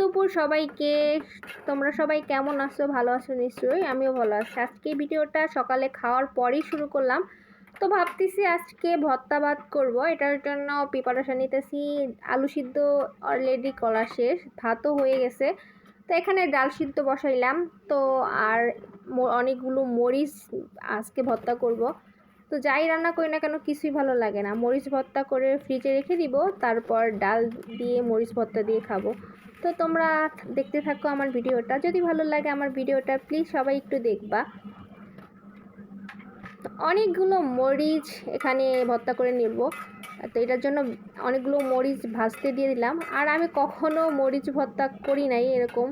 দুপুর সবাইকে। তোমরা সবাই কেমন আছো? ভালো আছো নিশ্চয়ই, আমিও ভালো আছি। আজকে ভিডিওটা সকালে খাওয়ার পরেই শুরু করলাম। তো ভাবতেছি আজকে ভর্তা ভাত করব। এটার জন্য প্রিপারেশান নিতেছি। আলু সিদ্ধ অলরেডি করা শেষ, ভাতও হয়ে গেছে। তো এখানে ডাল সিদ্ধ বসাইলাম। তো আর অনেকগুলো মরিচ আজকে ভর্তা করব। তো যাই রান্না করি না কেন কিছুই ভালো লাগে না। মরিচ ভর্তা করে ফ্রিজে রেখে দিব, তারপর ডাল দিয়ে মরিচ ভর্তা দিয়ে খাব। তো তোমরা দেখতে থাকো আমার ভিডিওটা। যদি ভালো লাগে আমার ভিডিওটা প্লিজ সবাই একটু দেখবা। অনেকগুলো মরিচ এখানে ভর্তা করে নেব। তো এটার জন্য অনেকগুলো মরিচ ভাজতে দিয়ে দিলাম। আর আমি কখনো মরিচ ভর্তা করি নাই এরকম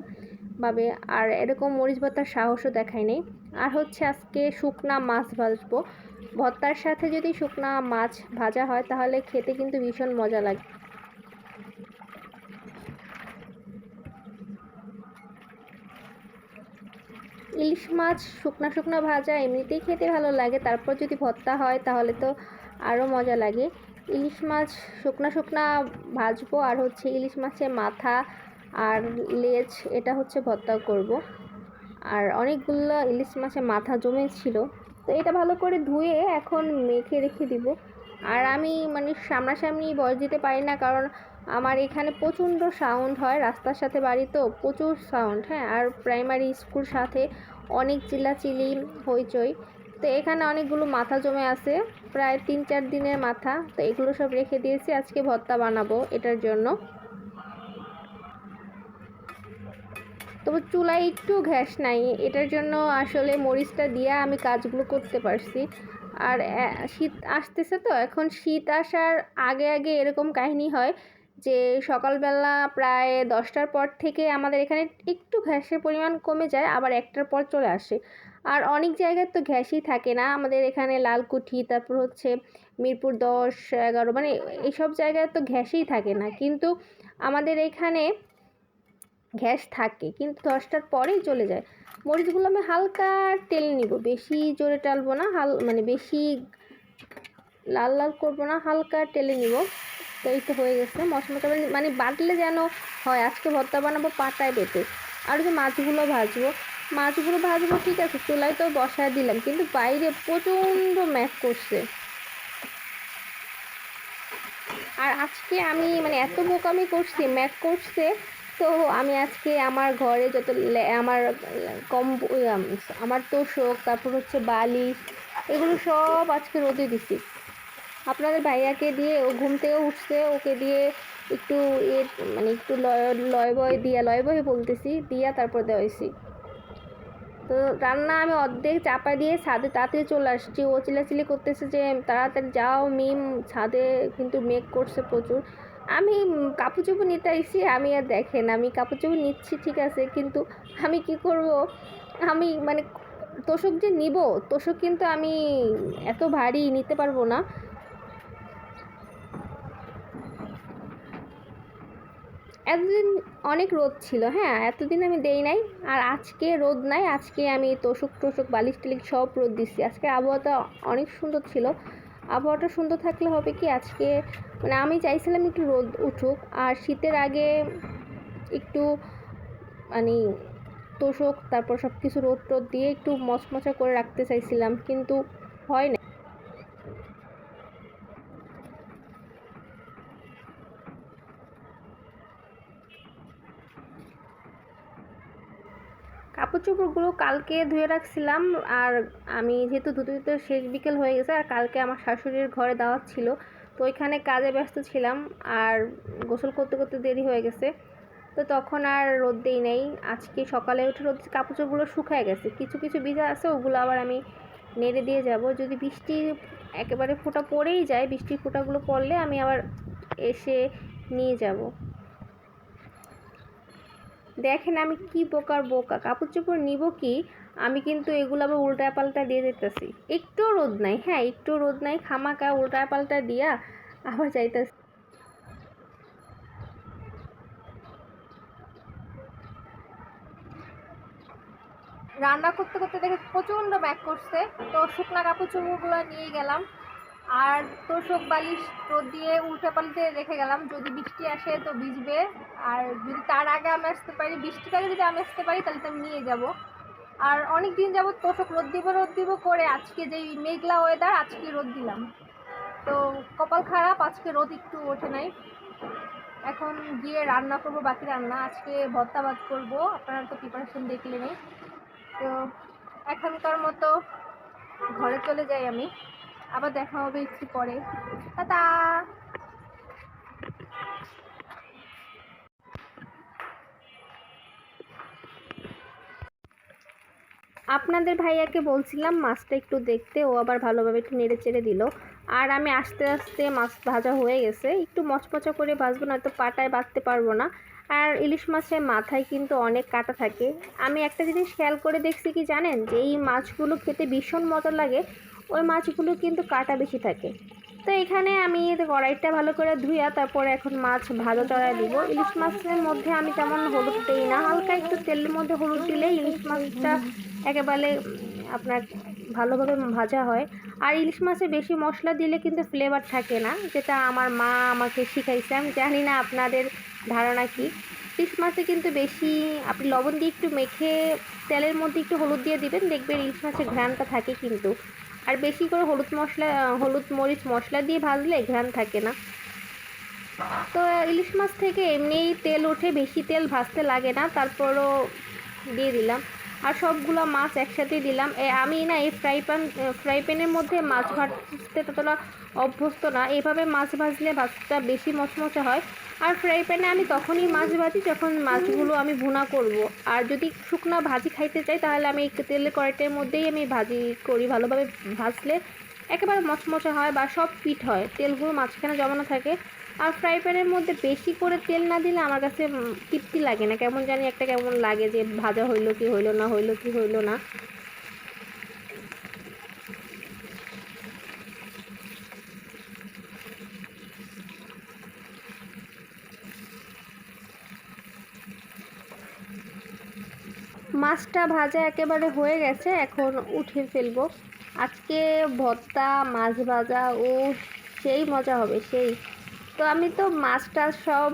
ভাবে। আর এরকম মরিচ ভর্তার সাহসও দেখাই নাই। আর হচ্ছে আজকে শুকনা মাছ ভাজবো। ভর্তার সাথে যদি শুকনা মাছ ভাজা হয়, তাহলে খেতে কিন্তু ভীষণ মজা লাগে। ইলিশ মাছ শুকনা শুকনা ভাজা এমনিতেই খেতে ভালো লাগে, তারপর যদি ভর্তা হয়, তাহলে তো আরও মজা লাগে। ইলিশ মাছ শুকনা শুকনা ভাজবো, আর হচ্ছে ইলিশ মাছের মাথা আর লেজ, এটা হচ্ছে ভর্তা করব। আর অনেকগুলো ইলিশ মাছের মাথা জমেছিল। তো এটা ভালো করে ধুয়ে এখন মেখে রেখে দিব। আর আমি মানে সামনাসামনি বয়স দিতে পারি না, কারণ আমার এখানে প্রচণ্ড সাউন্ড হয়। রাস্তার সাথে বাড়ি তো প্রচুর সাউন্ড হ্যাঁ? আর প্রাইমারি স্কুল সাথে অনেক চিল্লাচিলি হইচই। তো এখানে অনেকগুলো মাথা জমে আছে, প্রায় তিন চার দিনের মাথা। তো এগুলো সব রেখে দিয়েছি। আজকে ভর্তা বানাবো এটার জন্য। তবে চুলায় একটু ঘ্যাস নাই। এটার জন্য আসলে মরিচটা দিয়ে আমি কাজগুলো করতে পারছি। আর শীত আসতেছে তো, এখন শীত আসার আগে আগে এরকম কাহিনী হয় যে সকালবেলা প্রায় দশটার পর থেকে আমাদের এখানে একটু ঘ্যাসের পরিমাণ কমে যায়, আবার একটার পর চলে আসে। আর অনেক জায়গায় তো ঘ্যাসই থাকে না। আমাদের এখানে লালকুঠি, তারপর হচ্ছে মিরপুর দশ, এগারো মানে এইসব জায়গায় তো ঘ্যাসই থাকে না। কিন্তু আমাদের এখানে গ্যাস থাকে, কিন্তু দশটার পরেই চলে যায়। মরিচগুলো আমি হালকা তেল নিব, বেশি জোরে টালবো না, হাল মানে বেশি লাল লাল করব না, হালকা তেলে নিব। তো এই তো হয়ে গেছে মশলাটা মানে- মানে বাটলে যেন হয়, আজকে ভর্তা বানাবো, পাটায় বেটে। আর যে মাছগুলো ভাজবো মাছগুলো ভাজবো, ঠিক আছে, চুলায় তো বসায় দিলাম, কিন্তু বাইরে প্রচণ্ড ম্যাক করছে। আর আজকে আমি মানে এত বোকামি করছি, ম্যাক করছে তো আমি আজকে আমার ঘরে যত আমার, কম আমার তোষক, তারপর হচ্ছে বালিশ এগুলো সব আজকে রোদে দিছি। আপনাদের ভাইয়াকে দিয়ে ও ঘুম থেকে উঠছে, ওকে দিয়ে একটু এ মানে একটু লয় বয় দিয়া লয় বয় বলতেছি, দিয়া তারপর দেওয়াইছি। তো রান্না আমি অর্ধেক চাপা দিয়ে ছাদে তাড়াতাড়ি চলে আসছি। ও চিল্লাচিল্লি করতেছে যে, তাড়াতাড়ি যাও, মিম ছাদে কিন্তু মেঘ করছে প্রচুর। আমি কাপড় নিতে আইছি আমি আর দেখেন, আমি কাপড় নিচ্ছি, ঠিক আছে, কিন্তু আমি কি করব? আমি মানে তোষক যে নিব, তোষক কিন্তু আমি এত ভারী নিতে পারব না। এতদিন অনেক রোদ ছিল হ্যাঁ এতদিন আমি দেই নাই, আর আজকে রোদ নাই, আজকে আমি তোষক টোষক বালিশ টালিশ সব রোদ দিচ্ছি। আজকে আবহাওয়াটা অনেক সুন্দর ছিল আবহাওয়াটা সুন্দর থাকলে হবে কি আজকে মানে আমি চাইছিলাম একটু রোদ উঠুক, আর শীতের আগে একটু মানে তোষক, তারপর সব কিছু রোদ টোদ দিয়ে একটু মচমচা করে রাখতে চাইছিলাম, কিন্তু হয় না কাপড় চোপড়গুলো কালকে ধুয়ে রাখছিলাম, আর আমি যেহেতু ধুতে ধুতে শেষ বিকেল হয়ে গেছে, আর কালকে আমার শাশুড়ির ঘরে দাওয়াত ছিল, তো ওইখানে কাজে ব্যস্ত ছিলাম, আর গোসল করতে করতে দেরি হয়ে গেছে, তো তখন আর রোদ দেই নেই, আজকে সকালে উঠে রোদ কাপড় চোপড়গুলো শুকায় গেছে, কিছু কিছু ভিজা আছে, ওগুলো আবার আমি নেড়ে দিয়ে যাব, যদি বৃষ্টি একেবারে ফোঁটা পড়েই যায়, বৃষ্টির ফোঁটাগুলো পড়লে আমি আবার এসে নিয়ে যাব। দেখেন আমি কি বোকার বোকা, কাপড় চোপড় নিব কি? আমি কিন্তু এগুলো আবার উল্টা পাল্টা দিয়ে দিতেছি। একটু রোদ নাই হ্যাঁ একটু রোদ নাই খামাকা উল্টা পাল্টা দিয়া আবার যাইতেছি। রান্না করতে করতে দেখে প্রচণ্ড ব্যাক করছে। তো শুকনা কাপড় চোপড়গুলো নিয়ে গেলাম। আর তোষক বালিশ রোদ দিয়ে উল্টে পাল্টে রেখে গেলাম। যদি বৃষ্টি আসে তো ভিজবে। আর যদি তার আগে আমি আসতে পারি, বৃষ্টির আগে যদি আমি আসতে পারি, তাহলে তো আমি নিয়ে যাব। আর অনেক দিন যাবত তোষক রোদ দিব রোদ দিব করে আজকে যেই মেঘলা ওয়েদার আজকে রোদ দিলাম। তো কপাল খারাপ, আজকে রোদ একটু ওঠে নাই। এখন গিয়ে রান্না করব, বাকি রান্না। আজকে ভর্তা ভাত করব। আপনারা তো প্রিপারেশন দেখলে নেই তো এখনকার মতো ঘরে চলে যাই আমি। আবার দেখা হবে একটু পরে। আপনাদের ভাইয়াকে বলছিলাম মাছটা একটু দেখতে, ও আবার ভালোভাবে একটু নেড়ে চেড়ে দিল। আর আমি আস্তে আস্তে মাছ ভাজা হয়ে গেছে, একটু মচমচা করে ভাজবো না তো পাটায় বাঁধতে পারব না। আর ইলিশ মাছের মাথায় কিন্তু অনেক কাটা থাকে। আমি একটা জিনিস খেয়াল করে দেখছি কি জানেন? যে এই মাছগুলো খেতে ভীষণ মজা লাগে, ওই মাছগুলো কিন্তু কাটা বেশি থাকে। তো এখানে আমি কড়াইটা ভালো করে ধুইয়া তারপরে এখন মাছ ভাজা চড়ায় দিব। ইলিশ মাছের মধ্যে আমি তেমন হলুদ দিই না, হালকা একটু তেলের মধ্যে হলুদ দিলেই ইলিশ মাছটা একেবারে আপনার ভালোভাবে ভাজা হয়। আর ইলিশ মাছে বেশি মশলা দিলে কিন্তু ফ্লেভার থাকে না, যেটা আমার মা আমাকে শিখাইছে। আমি জানি না আপনাদের ধারণা কি। ইলিশ মাছে কিন্তু বেশি, আপনি লবণ দিয়ে একটু মেখে তেলের মধ্যে একটু হলুদ দিয়ে দিবেন, দেখবেন ইলিশ মাছের ঘ্রাণটা থাকে কিন্তু। আর বেশি করে হলুদ মশলা, হলুদ মরিচ মশলা দিয়ে ভাজলে ঘ্রাণ থাকে না। তো ইলিশ মাছ থেকে এমনিই তেল ওঠে, বেশি তেল ভাজতে লাগে না, তারপরও দিয়ে দিলাম। আর সবগুলো মাছ একসাথে দিলাম। আমি না এই ফ্রাই প্যান ফ্রাই প্যানের মধ্যে মাছ ভাজতে ততটা অভ্যস্ত না। এভাবে মাছ ভাজলে ভাতটা বেশি মচমচে হয়। আর ফ্রাই প্যানে আমি তখনই মাছ ভাজি যখন মাছগুলো আমি ভুনা করব। আর যদি শুকনো ভাজি খাইতে চাই, তাহলে আমি তেলের কড়াইটার মধ্যেই আমি ভাজি করি। ভালোভাবে ভাজলে একেবারে মচমচে হয় বা সব পিঠ হয়। তেলগুলো মাঝখানে জমানো থাকে। আর ফ্রাই প্যানের মধ্যে বেশি করে তেল না দিলে আমার কাছে তৃপ্তি লাগে না। কেমন জানি একটা কেমন লাগে যে ভাজা হইল কি হইল না হইল কি হইল না। মাছটা ভাজা একেবারে হয়ে গেছে, এখন উঠে ফেলব। আজকে ভর্তা, মাছ ভাজা, ও, সেই মজা হবে, সেই। তো আমি তো মাছটা সব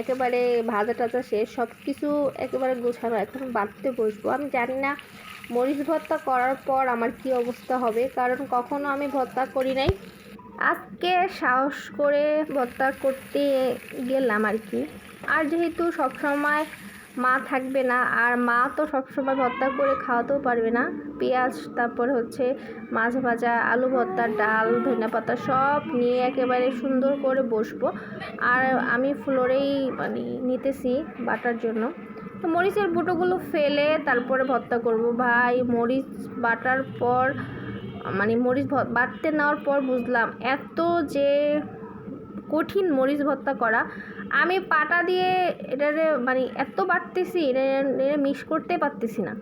একেবারে ভাজা টাজা শেষ সব কিছু একেবারে গোছানো। এখন বাঁধতে বসবো। আমি জানি না মরিচ ভর্তা করার পর আমার কি অবস্থা হবে, কারণ কখনো আমি ভর্তা করি নাই। আজকে সাহস করে ভর্তা করতে গেলাম আর কি। আর যেহেতু সবসময় মা থাকবে না। আর মা তো সবসময় ভর্তা করে খাওয়াতেও পারবে না। পেঁয়াজ, তারপর হচ্ছে মাছ ভাজা, আলু ভর্তা, ডাল ধনে পাতা সব নিয়ে একেবারে সুন্দর করে বসবো। আর আমি ফ্লোরেই মানে নিতেছি বাটার জন্য। তো মরিচের বুটোগুলো ফেলে তারপরে ভর্তা করব। ভাই, মরিচ বাটার পর মানে মরিচ বাটতে নেওয়ার পর বুঝলাম, এত যে কঠিন মরিচ ভর্তা করা। আমি পাটা দিয়ে এটারে মানে এত বাটতেছি এটা মিক্স করতে পারতেছি না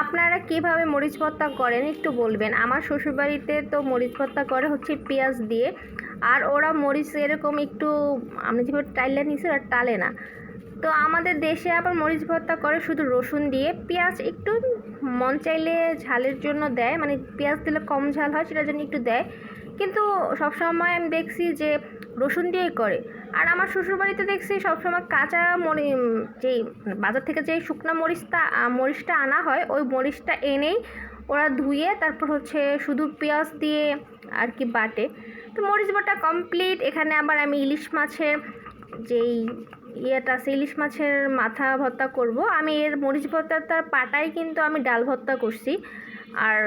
আপনারা কীভাবে মরিচ ভর্তা করেন একটু বলবেন? আমার শ্বশুরবাড়িতে তো মরিচ ভর্তা করে হচ্ছে পেঁয়াজ দিয়ে। আর ওরা মরিচ এরকম একটু আমি যেভাবে টাইলে নিছি ওরা টালে না। তো আমাদের দেশে আবার মরিচ ভর্তা করে শুধু রসুন দিয়ে। পেঁয়াজ একটু মন চাইলে ঝালের জন্য দেয় মানে পেঁয়াজ দিলে কম ঝাল হয় সেটার জন্য একটু দেয়। কিন্তু সবসময় আমি দেখছি যে রসুন দিয়েই করে। আর আমার শ্বশুরবাড়িতে দেখছি সবসময় কাঁচা মরি যেই বাজার থেকে যেই শুকনো মরিচটা মরিচটা আনা হয়, ওই মরিচটা এনেই ওরা ধুয়ে তারপর হচ্ছে শুধু পেঁয়াজ দিয়ে আর কি বাটে। তো মরিচ বাটা কমপ্লিট। এখানে আবার আমি ইলিশ মাছের যেই ইয়েটা আছে, ইলিশ মাছের মাথা ভর্তা করব। আমি এর মরিচ ভর্তার তার পাটাই কিন্তু আমি ডাল ভর্তা করছি। আর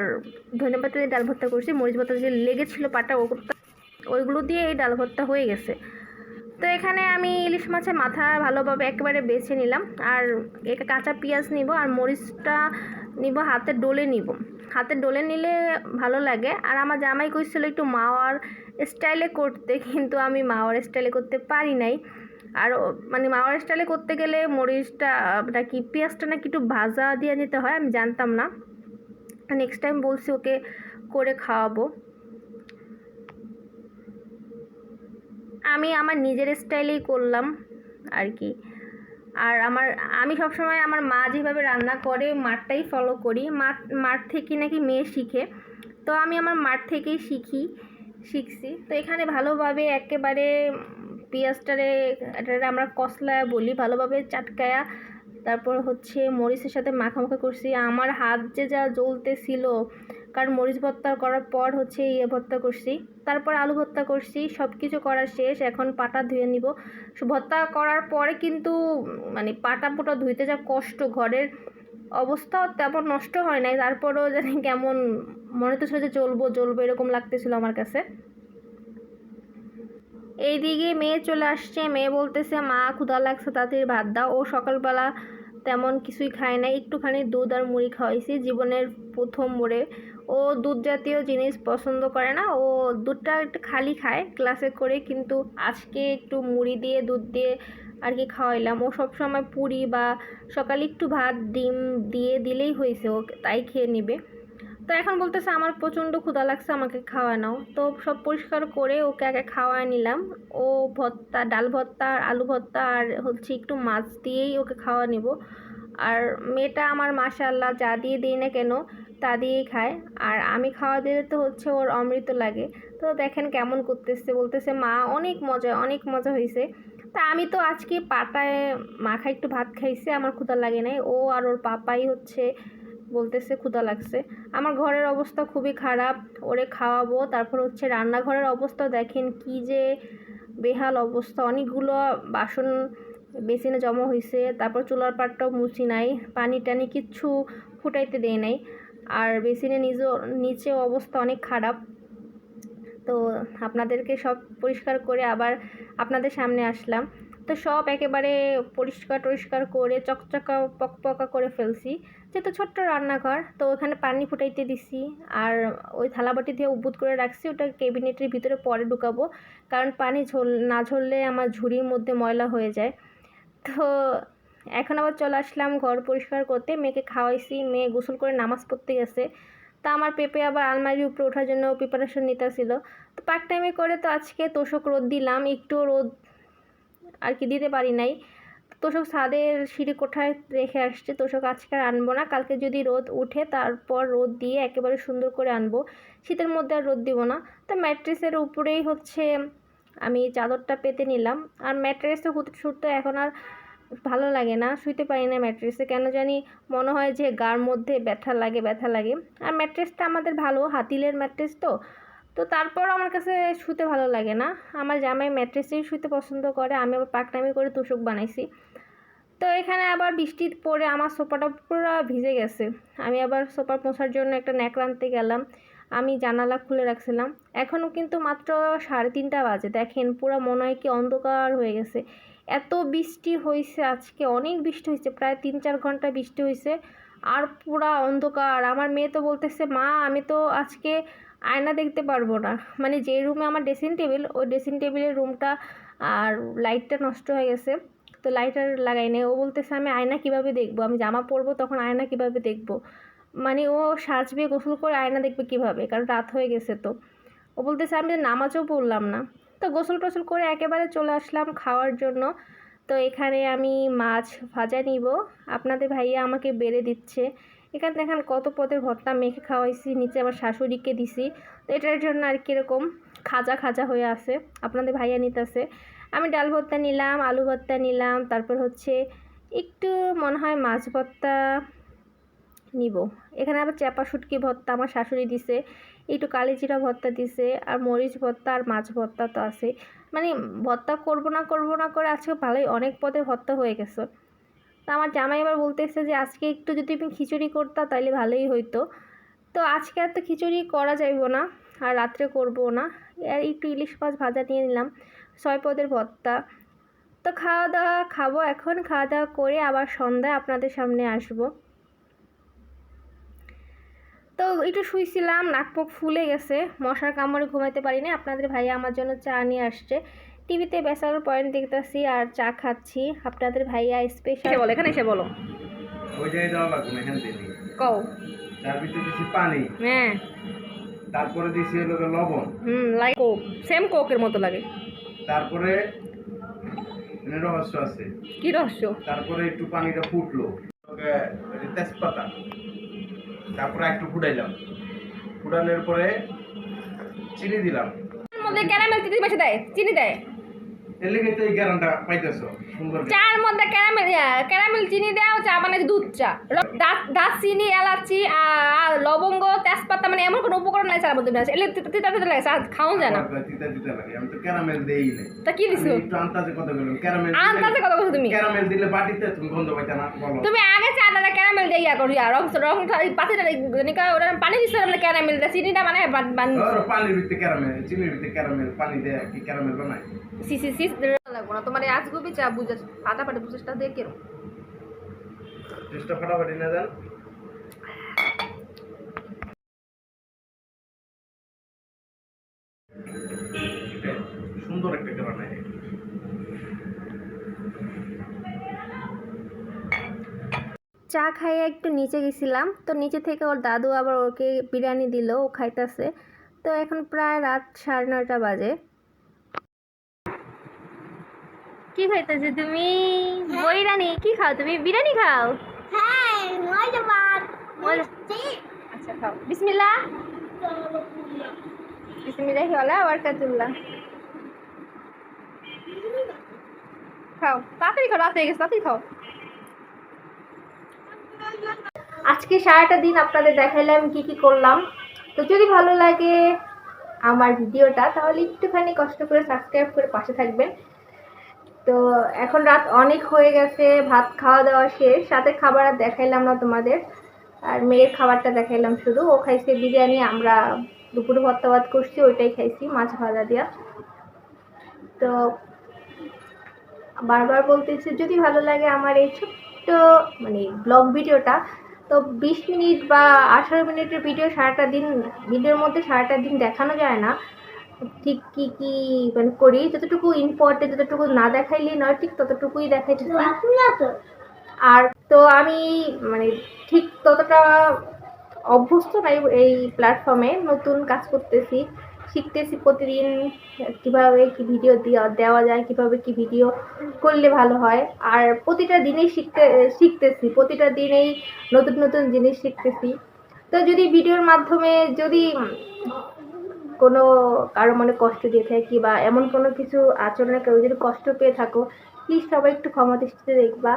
ধনে পাতা দিয়ে ডাল ভর্তা করছি, মরিচ ভর্তা যে লেগেছিলো পাটা ওইগুলো দিয়ে এই ডাল ভর্তা হয়ে গেছে। তো এখানে আমি ইলিশ মাছের মাথা ভালোভাবে একেবারে বেছে নিলাম, আর এটা কাঁচা পেঁয়াজ নিব আর মরিচটা নিব হাতে ডলে নিব। হাতে ডলে নিলে ভালো লাগে, আর আমার জামাই কইছিল একটু মাওয়ার স্টাইলে করতে, কিন্তু আমি মাওয়ার স্টাইলে করতে পারি নাই। আর মানে মাওয়ার স্টাইলে করতে গেলে মরিচটা নাকি পেঁয়াজটা নাকি একটু ভাজা দিয়ে নিতে হয়, আমি জানতাম না। নেক্সট টাইম বলছি ওকে করে খাওয়াবো। আমি আমার নিজের স্টাইলেই করলাম আর কি। আর আমার, আমি সবসময় আমার মা যেভাবে রান্না করে মাঠটাই ফলো করি। মাঠ মাঠ থেকে নাকি মেয়ে শিখে। তো আমি আমার মাঠ থেকেই শিখি, শিখছি। তো এখানে ভালোভাবে একেবারে পেঁয়াজটারে আমরা কসলা বলি, ভালোভাবে চাটকায়া তারপর হচ্ছে মরিচের সাথে মাখামাখা করছি। আমার হাত যে যা জ্বলতেছিল কারণ মরিচ ভর্তা করার পর হচ্ছে ইয়ে ভর্তা করছি। তারপর আলু ভর্তা করছি সব কিছু করা শেষ। এখন পাটা ধুয়ে নিব। ভর্তা করার পরে কিন্তু মানে পাটা পোটা ধুইতে যা কষ্ট। ঘরের অবস্থাও তেমন নষ্ট হয় নাই। তারপরেও জানি কেমন মনে তো যে জ্বলবো জ্বলবো এরকম লাগতেছিল আমার কাছে। এইদিকে মেয়ে চলে আসছে। মেয়ে বলতেছে, মা, ক্ষুধা লাগছে, তাড়াতাড়ি ভাত দাও। ও সকালবেলা তেমন কিছুই খায় না একটুখানি দুধ আর মুড়ি খাওয়াইছি, জীবনের প্রথম মোড়ে। ও দুধ জাতীয় জিনিস পছন্দ করে না। ও দুধটা একটু খালি খায় গ্লাসে করে, কিন্তু আজকে একটু মুড়ি দিয়ে, দুধ দিয়ে আর কি খাওয়াইলাম। ও সবসময় পুরি বা সকালে একটু ভাত, ডিম দিয়ে দিলেই হয়েছে, ও তাই খেয়ে নিবে। তো এখন বলতেছে, আমার প্রচণ্ড ক্ষুধা লাগছে, আমাকে খাওয়ানো তো সব পরিষ্কার করে ওকে আগে খাওয়ায় নিলাম। ও ভর্তা, ডাল ভর্তা, আর আলু ভর্তা, আর হচ্ছে একটু মাছ দিয়েই ওকে খাওয়া নিব। আর মেয়েটা আমার মাশাল্লাহ যা দিয়ে দিই না কেন, তা দিয়েই খায়। আর আমি খাওয়া দিলে তো হচ্ছে ওর অমৃত লাগে। তো দেখেন কেমন করতেছে। বলতেছে, মা, অনেক মজা অনেক মজা হয়েছে তা আমি তো আজকে পাতায় মাখা একটু ভাত খাইছে, আমার ক্ষুধা লাগে নাই। ও আর ওর পাপাই হচ্ছে বলতেছে, ক্ষুধা লাগছে। আমার ঘরের অবস্থা খুবই খারাপ, ওরে খাওয়াবো। তারপর হচ্ছে রান্নাঘরের অবস্থা, দেখেন কি যে বেহাল অবস্থা। অনেকগুলো বাসন বেসিনে জমা হয়েছে তারপর চুলার পাটটাও মুছি নাই, পানি টানি কিচ্ছু ফুটাইতে দেয় নাই। আর বেসিনে নিজ, নিচে অবস্থা অনেক খারাপ। তো আপনাদেরকে সব পরিষ্কার করে আবার আপনাদের সামনে আসলাম। তো সব একেবারে পরিষ্কার টরিষ্কার করে চকচকা, পকপকা করে ফেলছি। যেহেতু ছোট্ট রান্নাঘর, তো ওখানে পানি ফুটাইতে দিছি আর ওই থালাবাটি দিয়ে উবুত করে রাখছি, ওটা ক্যাবিনেটের ভিতরে পরে ঢুকাবো, কারণ পানি ঝোল, না ঝরলে আমার ঝুড়ির মধ্যে ময়লা হয়ে যায়। তো এখন আবার চলে আসলাম ঘর পরিষ্কার করতে, মেয়েকে খাওয়াইছি, মেয়ে গোসল করে নামাজ পড়তে গেছে। তা আমার পেঁপে আবার আলমারির উপরে ওঠার জন্য প্রিপারেশন নিতেছিল। তো পার্ট টাইমে করে তো আজকে তোষক রোদ দিলাম একটু রোদ আর কি দিতে পারি নাই। তোষক ছাদের সিঁড়ি কোঠায় রেখে আসছে, তোষক আজকে আর আনব না, কালকে যদি রোদ উঠে তারপর রোদ দিয়ে একেবারে সুন্দর করে আনব। শীতের মধ্যে আর রোদ দিব না। তো ম্যাট্রেসের উপরেই হচ্ছে, আমি চাদরটা পেতে নিলাম। আর ম্যাট্রেসে শুতে এখন আর ভালো লাগে না, শুইতে পারি না ম্যাট্রেসে। কেন জানি মনে হয় যে গার মধ্যে ব্যথা লাগে ব্যথা লাগে। আর ম্যাট্রেসটা আমাদের ভালো, হাতিলের ম্যাট্রেস তো। তো তারপর আমার কাছে শুতে ভালো লাগে না। আমার জামাই ম্যাট্রেসেই শুতে পছন্দ করে, আমি আবার পাকনামি করে তোষক বানাইছি। তো এখানে আবার বৃষ্টি পড়ে আমার সোফাটা পুরো ভিজে গেছে। আমি আবার সোফা পোষার জন্য একটা ন্যাকড়া আনতে গেলাম। আমি জানালা খুলে রাখছিলাম। এখনও কিন্তু মাত্র সাড়ে তিনটা বাজে। দেখেন, পুরো মনে হয় কি অন্ধকার হয়ে গেছে। এত বৃষ্টি হয়েছে আজকে, অনেক বৃষ্টি হয়েছে প্রায় তিন চার ঘণ্টা বৃষ্টি হয়েছে আর পুরা অন্ধকার। আমার মেয়ে তো বলতেছে, মা, আমি তো আজকে আয়না দেখতে পারব না। মানে যে রুমে আমার ড্রেসিং টেবিল ওই ড্রেসিং টেবিলের রুমটা আর লাইটটা নষ্ট হয়ে গেছে। তো লাইট আর লাগাই নাই। ও বলতেছে, আমি আয়না কীভাবে দেখব? আমি জামা পরবো তখন আয়না কীভাবে দেখব? মানে ও সাজবে, গোসল করে আয়না দেখবে কীভাবে? কারণ রাত হয়ে গেছে তো। ও বলতেছে, আমি নামাজও পড়লাম না। তো গোসল টোসল করে একেবারে চলে আসলাম খাওয়ার জন্য। তো এখানে আমি মাছ ভাজা নিব। আপনাদের ভাইয়া আমাকে বেড়ে দিচ্ছে। এখানে দেখেন কত পদের ভর্তা মেখে খাওয়াইছি, নিচে আমার শাশুড়িকে দিছি। তো এটার জন্য আর কীরকম খাজা খাজা হয়ে আছে। আপনাদের ভাইয়া নিতেছে। আমি ডাল ভর্তা নিলাম, আলু ভর্তা নিলাম, তারপর হচ্ছে একটু মনে হয় মাছ ভর্তা নিব। এখানে আবার চাপা শুটকি ভর্তা আমার শাশুড়ি দিছে, একটু কালিজিরা ভর্তা দিছে, আর মরিচ ভর্তা আর মাছ ভর্তা তো আছে মানে ভর্তা করব না করব না করে আজকে ভালোই অনেক পদের ভর্তা হয়ে গেছে। তো আমার জামাই এবার বলতেছে যে, আজকে একটু যদি তুমি খিচুড়ি করতা তাহলে ভালোই হইতো। তো আজকে আর তো খিচুড়ি করা যাইব না, আর রাত্রে করব না। আর একটু ইলিশ মাছ ভাজা নিয়ে নিলাম ছয় পদের ভর্তা। তো খাওয়া দাওয়া খাব এখন, খাওয়া দাওয়া করে আবার সন্ধ্যায় আপনাদের সামনে আসব। তো একটু শুইছিলাম নাক মুখ ফুলে গেছে, মশার কামড়ে ঘুমাইতে পারি না আপনাদের ভাইয়া আমার জন্য চা নিয়ে আসছে। টিভিতে বেসার পয়েন্ট দেখতেছি আর চা খাচ্ছি। আপনাদের ভাইয়া স্পেশাল বলো এখানে এসে বলো। ওই জায়গায় যাওয়া লাগবে না এখান থেকে কও। তার ভিতরে দিছি পানি। হ্যাঁ। তারপরে দিছি হলো লবণ। হুম লাইক কোক সেম কোকের মতো লাগে। তারপরে এখানে রহস্য আছে। কি রহস্য? তারপরে একটু পানিটা ফুটলো। ওকে তেজপাতা। তারপরে একটু ফুটাইলাম। ফুটানোর পরে চিনি দিলাম। এর মধ্যে ক্যারামেল চিনি দেয় চিনি দেয়। এর লেগে তো এই গ্যারানটা পাইতেছো সুন্দর চার মধ্যে ক্যারামেল ক্যারামেল চিনি দেওয়া চা মানে দুধ চা। র- দা- দারচিনি এলাচি আর লবঙ্গ তেজপাতা মানে এমন কোনো উপকরণ নাই চার মধ্যে আছে এলে তিতা তিতা লাগে চা খাওয়া যায় না। আমার তিতা তিতা লাগে আমি তো ক্যারামেল দেই কি দিছো? একটু আন্তাজে কথা বললাম ক্যারামেল আন্দাজে কথা বলছো তুমি? ক্যারামেল দিলে বাটিতে তুমি গন্ধ পাইতা না বলো। তুমি আগে চাটা ক্যারামেল দিয়ে ইয়া করি আর রং রং পাতিটা নিকা ওটা পানি দিছো আমরা ক্যারামেল দেয় চিনিটা মানে পানির ভিতরে ক্যারামেল চিনির ভিতরে ক্যারামেল পানি দেয় কি ক্যারামেল বানায়। সি সি সি লাগবো না। তোমার আজগুবি চা বুঝাস ফাটাফাটি বুঝাসটা দিয়ে কেরো চেষ্টা ফাটাফাটি না দেন সুন্দর একটা গ্রামে চা খাইয়ে একটু নিচে গেছিলাম। তো নিচে থেকে ওর দাদু আবার ওকে বিরিয়ানি দিল ও খাইতেছে। তো এখন প্রায় রাত সাড়ে নয়টা বাজে। কি খাইতেছে তুমি? বইরানি কি খাও তুমি? বিরিয়ানি খাও? হ্যাঁ মজাদার মজা- আচ্ছা খাও। বিসমিল্লাহ। বিসমিল্লাহ ওয়ালা বারাকাতুল্লাহ খাও। তাড়াতাড়ি খাও রাত হয়ে গেছে তাড়াতাড়ি খাও। আজকে সারাটা দিন আপনাদের দেখাইলাম কি কি করলাম। তো যদি ভালো লাগে আমার ভিডিওটা তাহলে একটুখানি কষ্ট করে সাবস্ক্রাইব করে পাশে থাকবেন। তো এখন রাত অনেক হয়ে গেছে, ভাত খাওয়া দাওয়া শেষ সাথে খাবার আর দেখাইলাম না তোমাদের। আর মেয়ের খাবারটা দেখাইলাম শুধু, ও খাইছে বিরিয়ানি, আমরা দুপুরে ভর্তা ভাত করছি, ওইটাই খাইছি, মাছ ভাজা দিয়া। তো বারবার বলতেছি, যদি ভালো লাগে আমার এই ছোট্ট মানে ব্লগ ভিডিওটা, তো বিশ মিনিট বা আঠারো মিনিটের ভিডিও সারাটা দিন, ভিডিওর মধ্যে সারাটা দিন দেখানো যায় না। ঠিক কি কি মানে করি? যতটুকু ইম্পর্টেন্ট যতটুকু না দেখাইলে নয় ঠিক ততটুকুই দেখাইতেছি। আর তো আমি মানে ঠিক ততটা অভ্যস্ত নাই এই প্ল্যাটফর্মে নতুন কাজ করতেছি। শিখতেছি প্রতিদিন কীভাবে কি ভিডিও দেওয়া দেওয়া যায় কীভাবে কি ভিডিও করলে ভালো হয়। আর প্রতিটা দিনেই শিখতে শিখতেছি প্রতিটা দিনেই নতুন নতুন জিনিস শিখতেছি। তো যদি ভিডিওর মাধ্যমে যদি কোনো কারও মনে কষ্ট দিয়ে থাকি বা এমন কোনো কিছু আচরণে কেউ যদি কষ্ট পেয়ে থাকো প্লিজ সবাই একটু ক্ষমা দৃষ্টিতে দেখবা।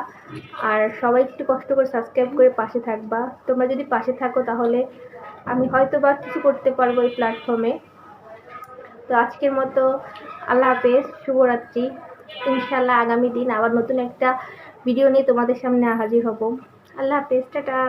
আর সবাই একটু কষ্ট করে সাবস্ক্রাইব করে পাশে থাকবা। তোমরা যদি পাশে থাকো তাহলে আমি হয়তো বা কিছু করতে পারব এই প্ল্যাটফর্মে তো আজকের মতো আল্লাহ হাফেজ, শুভরাত্রি। ইনশাল্লাহ আগামী দিন আবার নতুন একটা ভিডিও নিয়ে তোমাদের সামনে হাজির হব। আল্লাহ হাফেজ, টাটা।